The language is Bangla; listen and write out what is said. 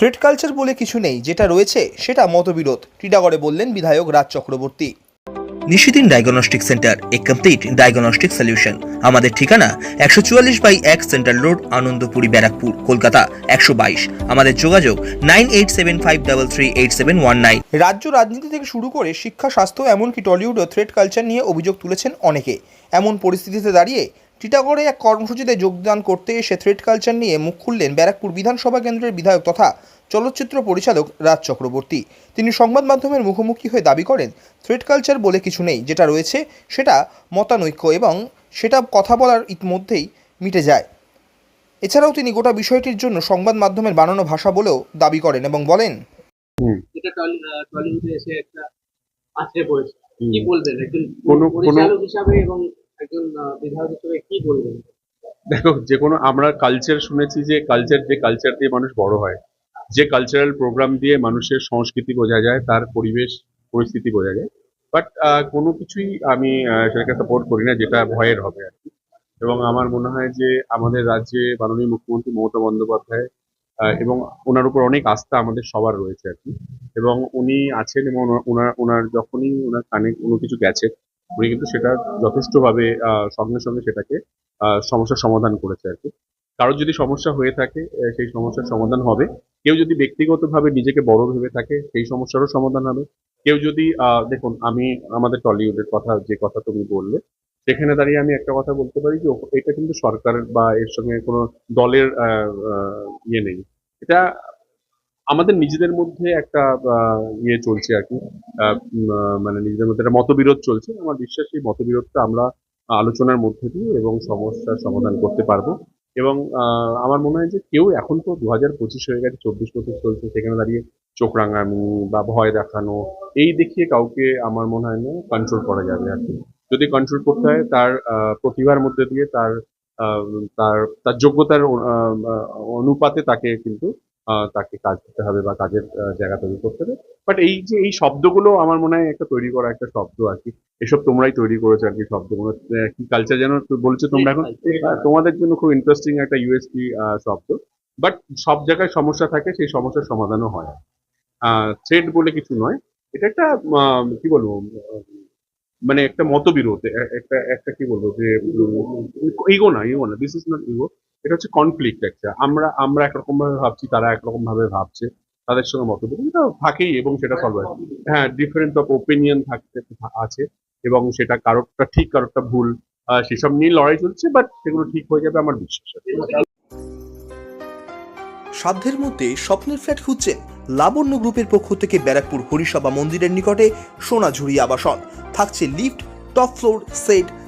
থ্রেড কালচার বলে কিছু নেই যেটা রয়েছে সেটা মতবিরোধ টিটাগড়ে বললেন বিধায়ক রাজ চক্রবর্তী। নিশিদিন ডায়াগনস্টিক সেন্টার এ কমপ্লিট ডায়াগনস্টিক সলিউশন আমাদের ঠিকানা একশো চুয়াল্লিশ বাই এক সেন্ট্রাল রোড আনন্দপুরি ব্যারাকপুর কলকাতা একশো বাইশ। আমাদের যোগাযোগ nine eight seven five double three eight seven one nine. রাজ্য রাজনীতি থেকে শুরু করে শিক্ষা স্বাস্থ্য এমনকি টলিউড ও থ্রেড কালচার নিয়ে অভিযোগ তুলেছেন অনেকে। এমন পরিস্থিতিতে দাঁড়িয়ে টিটাগড়ে এক কর্মসূচিতে যোগদান করতে এসে থ্রেড কালচার নিয়ে মুখ খুললেন ব্যারাকপুর বিধানসভা কেন্দ্রের বিধায়ক তথা চলচ্চিত্র পরিচালক রাজ চক্রবর্তী। তিনি সংবাদ মাধ্যমের মুখোমুখি হয়ে দাবি করেন থ্রেড কালচার বলে কিছু নেই। যেটা রয়েছে সেটা মতানৈক্য এবং সেটা কথা বলার ইতিমধ্যেই মিটে যায়। এছাড়াও তিনি গোটা বিষয়টির জন্য সংবাদ মাধ্যমের বানানো ভাষা বলেও দাবি করেন এবং বলেন এটা টলিউডে এসে একটা আছড়ে পড়েছে। কি বলবেন? একজন পরিচালক হিসাবে এবং দেখো, যে কোনো আমরা কালচার শুনেছি যে কালচার যে কালচার দিয়ে মানুষ বড় হয়। যে কালচারাল প্রোগ্রাম দিয়ে মানুষের সংস্কৃতি বোঝা যায়, তার পরিবেশ, পরিস্থিতি বোঝা যায়। বাট কোনো কিছুই আমি সেটাকে সাপোর্ট করি না, যেটা ভয়ের হবে আর কি। এবং আমার মনে হয় যে আমাদের রাজ্যে মাননীয় মুখ্যমন্ত্রী মমতা বন্দ্যোপাধ্যায় এবং ওনার উপর অনেক আস্থা আমাদের সবার রয়েছে আর কি। এবং উনি আছেন এবং ওনার ওনার যখনই ওনার কানে কোনো কিছু গেছে উনি কিন্তু সেটা যথেষ্টভাবে সঙ্গে সঙ্গে সেটাকে সমস্যার সমাধান করেছে আর কি। কারোর যদি সমস্যা হয়ে থাকে সেই সমস্যার সমাধান হবে। কেউ যদি ব্যক্তিগতভাবে নিজেকে বড় ভেবে থাকে, সেই সমস্যারও সমাধান হবে। কেউ যদি দেখুন, আমি আমাদের টলিউডের কথা, যে কথা তুমি বললে, সেখানে দাঁড়িয়ে আমি একটা কথা বলতে পারি যে এটা কিন্তু সরকারের বা এর সঙ্গে কোনো দলের ইয়ে নেই। এটা আমাদের নিজেদের মধ্যে একটা ইয়ে চলছে আর কি। মানে নিজেদের মধ্যে একটা মতবিরোধ চলছে। আমার বিশ্বাস এই মতবিরোধটা আমরা আলোচনার মধ্যে দিয়ে এবং সমস্যার সমাধান করতে পারব। এবং আমার মনে হয় যে কেউ এখন তো দু হাজার পঁচিশ হয়ে গেছে, চব্বিশ পঁচিশ চলছে, সেখানে দাঁড়িয়ে চোখ রাঙানি বা ভয় দেখানো, এই দেখিয়ে কাউকে আমার মনে হয় না কন্ট্রোল করা যাবে আর কি। যদি কন্ট্রোল করতে হয়, তার প্রতিভার মধ্যে দিয়ে তার তার তার যোগ্যতার অনুপাতে তাকে কিন্তু তাকে কাজ করতে হবে বা কাজের জায়গা তৈরি করতে হবে। বাট এই যে এই শব্দগুলো আমার মনে হয় একটা তৈরি করা একটা শব্দ আর কি। এসব তোমরাই তৈরি করেছ আর কি শব্দগুলো। কি কালচার যেন বলছো তোমরা এখন? তোমাদের জন্য খুব ইন্টারেস্টিং একটা ইউএসপি শব্দ। বাট সব জায়গায় সমস্যা থাকে সেই সমস্যার সমাধানও হয়। থ্রেড বলে কিছু নয়। এটা একটা কি বলব মানে একটা মতবিরোধ। একটা একটা কি বলব যে ইগো না ইগো না। দিস ইজ নট ইগো এটা হচ্ছে কনফ্লিক্ট একটা। আমরা আমরা একরকম ভাবে ভাবছি তারা একরকম ভাবে ভাবছে তাদের সঙ্গে মতবিরোধ এটা থাকেই এবং সেটা সলভ হয় হ্যাঁ ডিফারেন্ট অফ ওপিনিয়ন থাকতে আছে এবং সেটা কারোরটা ঠিক কারোরটা ভুল সেসব নিয়ে লড়াই চলছে বাট সেগুলো ঠিক হয়ে যাবে আমার বিশ্বাস সাধ্যের মধ্যে স্বপ্নের ফ্ল্যাট খুঁজছেন লাবণ্য গ্রুপের পক্ষ থেকে ব্যারাকপুর হরিসভা মন্দিরের নিকটে সোনাঝুরি আবাসন। থাকছে lift top floor set